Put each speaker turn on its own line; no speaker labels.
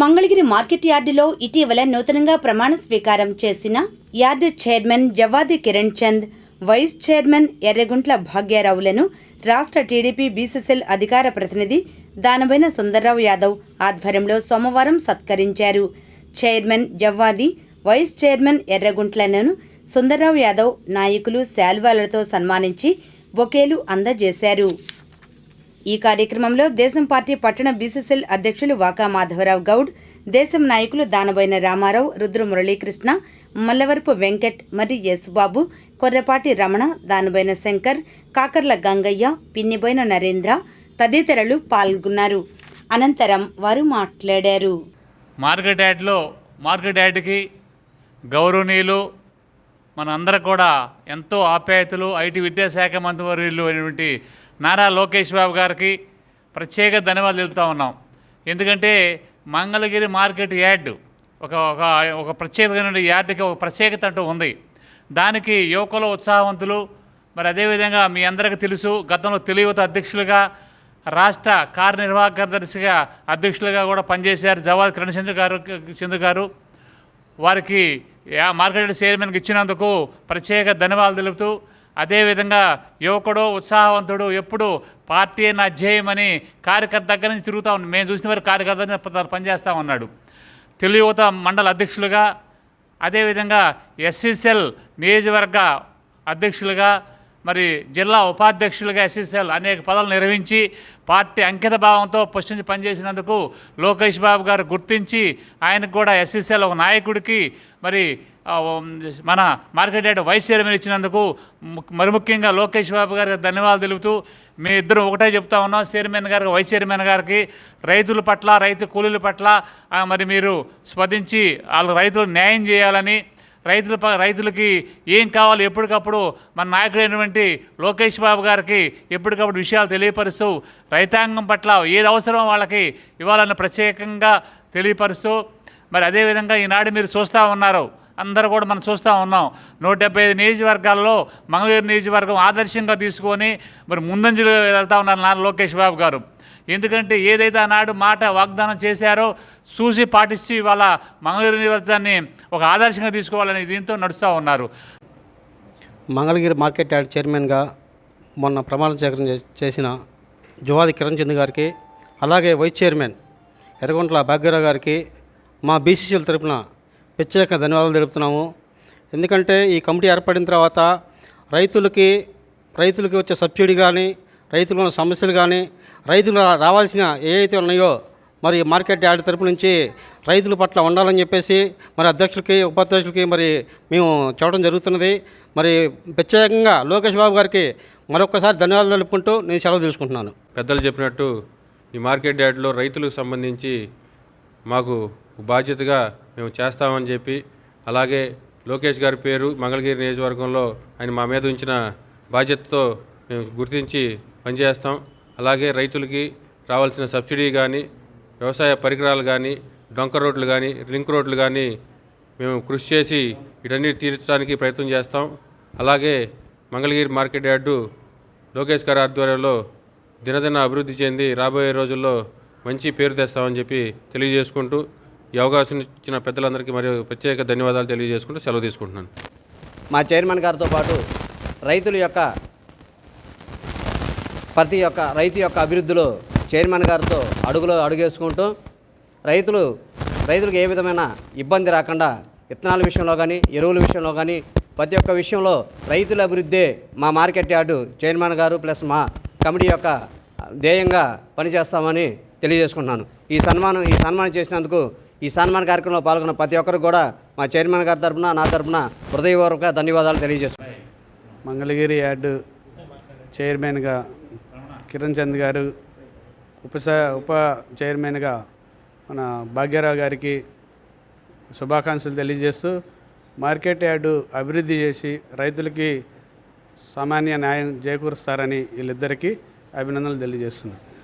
Mangalagiri market యార్డులో ఇటీవల నూతనంగా ప్రమాణ స్వీకారం చేసిన yard chairman Javadi Kiran Chand vice chairman Erraguntla భాగ్యారావులను రాష్ట్ర టీడీపీ బీసీసీఎల్ అధికార ప్రతినిధి దానబైన సుందర్రావు యాదవ్ ఆధ్వర్యంలో సోమవారం సత్కరించారు. చైర్మన్ జవ్వాది వైస్ చైర్మన్ ఎర్రగుంట్లను సుందర్రావు యాదవ్ నాయకులు శాల్వాలతో సన్మానించి బొకేలు అందజేశారు. ఈ కార్యక్రమంలో దేశం పార్టీ పట్టణ బీసీసీఎల్ అధ్యక్షులు వాకా మాధవరావు గౌడ్ దేశం నాయకులు దానబోయిన రామారావు రుద్ర మురళీకృష్ణ మల్లవరపు వెంకట్ మరి యేసుబాబు కొర్రపాటి రమణ దానబోయిన శంకర్ కాకర్ల గంగయ్య పిన్నిబోయిన నరేంద్ర తదితరులు పాల్గొన్నారు. అనంతరం వారు మాట్లాడారు.
మార్కెట్ యార్డ్లో మార్కెట్ యార్డ్కి గౌరవనీయులు మనందరూ కూడా ఎంతో ఆప్యాయతలు ఐటీ విద్యాశాఖ మంత్రివర్యులు అయినటువంటి నారా లోకేష్ బాబు గారికి ప్రత్యేక ధన్యవాదాలు తెలుపుతా ఉన్నాం. ఎందుకంటే మంగళగిరి మార్కెట్ యార్డ్ ఒక ఒక ఒక ప్రత్యేకమైన యార్డ్కి ఒక ప్రత్యేకత అంటూ ఉంది. దానికి యువకులు ఉత్సాహవంతులు మరి అదేవిధంగా మీ అందరికీ తెలుసు గతంలో తెలియత అధ్యక్షులుగా రాష్ట్ర కార్యనిర్వాహక కార్యదర్శిగా అధ్యక్షులుగా కూడా పనిచేశారు జవాద్ కిరణ్ చంద్ర గారు చంద్ర గారు. వారికి మార్కెట్ చైర్మన్కి ఇచ్చినందుకు ప్రత్యేక ధన్యవాదాలు తెలుపుతూ అదేవిధంగా యువకుడు ఉత్సాహవంతుడు ఎప్పుడు పార్టీ నా ధ్యేయమని కార్యకర్త దగ్గర నుంచి తిరుగుతూ ఉన్నాడు. మేము చూసిన వారు కార్యకర్త పనిచేస్తూ ఉన్నాడు. తెలుగు యువత మండల అధ్యక్షులుగా అదేవిధంగా ఎస్సీసెల్ నియోజకవర్గ అధ్యక్షులుగా మరి జిల్లా ఉపాధ్యక్షులుగా ఎస్ఎస్ఎల్ అనేక పదవులు నిర్వహించి పార్టీ అంకిత భావంతో పుష్టించి పనిచేసినందుకు లోకేష్ బాబు గారు గుర్తించి ఆయనకు కూడా ఎస్ఎస్ఎల్ ఒక నాయకుడికి మరి మన మార్కెట్ యార్డ్ వైస్ చైర్మన్ ఇచ్చినందుకు మరి ముఖ్యంగా లోకేష్ బాబు గారికి ధన్యవాదాలు తెలుపుతూ మీ ఇద్దరం ఒకటే చెప్తా ఉన్నాం. చైర్మన్ గారికి వైస్ చైర్మన్ గారికి రైతుల పట్ల రైతు కూలీల పట్ల మరి మీరు స్పందించి వాళ్ళ రైతులు న్యాయం చేయాలని రైతుల రైతులకి ఏం కావాలి ఎప్పటికప్పుడు మన నాయకుడైనటువంటి లోకేష్ బాబు గారికి ఎప్పటికప్పుడు విషయాలు తెలియపరుస్తూ రైతాంగం పట్ల ఏది అవసరమో వాళ్ళకి ఇవ్వాలని ప్రత్యేకంగా తెలియపరుస్తూ మరి అదేవిధంగా ఈనాడు మీరు చూస్తూ ఉన్నారు అందరూ కూడా మనం చూస్తూ ఉన్నాం. నూట డెబ్బై ఐదు నియోజకవర్గాల్లో మంగళగిరి నియోజకవర్గం ఆదర్శంగా తీసుకొని మరి ముందంజలో వెళ్తా ఉన్నారు నారా లోకేష్ బాబు గారు. ఎందుకంటే ఏదైతే ఆనాడు మాట వాగ్దానం చేశారో చూసి పాటించి వాళ్ళ మంగళగిరి నియోజకవర్గాన్ని ఒక ఆదర్శంగా తీసుకోవాలని దీంతో నడుస్తూ ఉన్నారు.
మంగళగిరి మార్కెట్ యార్డ్ చైర్మన్గా మొన్న ప్రమాణ స్వీకారం చే- చేసిన జువాది కిరణ్ చంద్ గారికి అలాగే వైస్ చైర్మన్ ఎర్రగుంట్ల భాగ్యరావు గారికి మా బీసీసీల తరపున ప్రత్యేక ధన్యవాదాలు తెలుపుతున్నాము. ఎందుకంటే ఈ కమిటీ ఏర్పడిన తర్వాత రైతులకి రైతులకి వచ్చే సబ్సిడీ కానీ రైతులకు ఉన్న సమస్యలు కానీ రైతులు రావాల్సిన ఏ అయితే ఉన్నాయో మరి మార్కెట్ యార్డ్ తరపు నుంచి రైతుల పట్ల ఉండాలని చెప్పేసి మరి అధ్యక్షులకి ఉపాధ్యక్షులకి మరి మేము చూడడం జరుగుతున్నది. మరి ప్రత్యేకంగా లోకేష్ బాబు గారికి మరొకసారి ధన్యవాదాలు తెలుపుకుంటూ నేను సెలవు తీసుకుంటున్నాను.
పెద్దలు చెప్పినట్టు ఈ మార్కెట్ యార్డ్లో రైతులకు సంబంధించి మాకు బాధ్యతగా మేము చేస్తామని చెప్పి అలాగే లోకేష్ గారి పేరు మంగళగిరి నియోజకవర్గంలో ఆయన మా మీద ఉంచిన బాధ్యతతో మేము గుర్తించి పనిచేస్తాం. అలాగే రైతులకి రావాల్సిన సబ్సిడీ కానీ వ్యవసాయ పరికరాలు కానీ డొంక రోడ్లు కానీ లింక్ రోడ్లు కానీ మేము కృషి చేసి వీటన్ని తీర్చడానికి ప్రయత్నం చేస్తాం. అలాగే మంగళగిరి మార్కెట్ యార్డు లోకేష్ గారి ఆధ్వర్యంలో దినదిన అభివృద్ధి చెంది రాబోయే రోజుల్లో మంచి పేరు తెస్తామని చెప్పి తెలియజేసుకుంటూ ఈ అవకాశం ఇచ్చిన పెద్దలందరికీ మరియు ప్రత్యేక ధన్యవాదాలు తెలియజేసుకుంటూ సెలవు తీసుకుంటున్నాను.
మా చైర్మన్ గారితో పాటు రైతుల యొక్క ప్రతి ఒక్క రైతు యొక్క అభివృద్ధిలో చైర్మన్ గారితో అడుగులో అడుగేసుకుంటూ రైతులు రైతులకు ఏ విధమైన ఇబ్బంది రాకుండా విత్తనాల విషయంలో కానీ ఎరువుల విషయంలో కానీ ప్రతి ఒక్క విషయంలో రైతుల అభివృద్ధే మా మార్కెట్ యార్డు చైర్మన్ గారు ప్లస్ మా కమిటీ యొక్క ధ్యేయంగా పనిచేస్తామని తెలియజేసుకుంటున్నాను. ఈ సన్మానం ఈ సన్మానం చేసినందుకు ఈ సన్మాన కార్యక్రమంలో పాల్గొన్న ప్రతి ఒక్కరు కూడా మా చైర్మన్ గారి తరపున నా తరపున హృదయపూర్వక ధన్యవాదాలు తెలియజేస్తున్నాను.
మంగళగిరి యార్డు చైర్మన్గా కిరణ్ చంద్ గారు ఉప ఉప చైర్మన్గా మన భాగ్యరావు గారికి శుభాకాంక్షలు తెలియజేస్తూ మార్కెట్ యార్డు అభివృద్ధి చేసి రైతులకి సామాన్య న్యాయం చేకూరుస్తారని వీళ్ళిద్దరికీ అభినందనలు తెలియజేస్తున్నాను.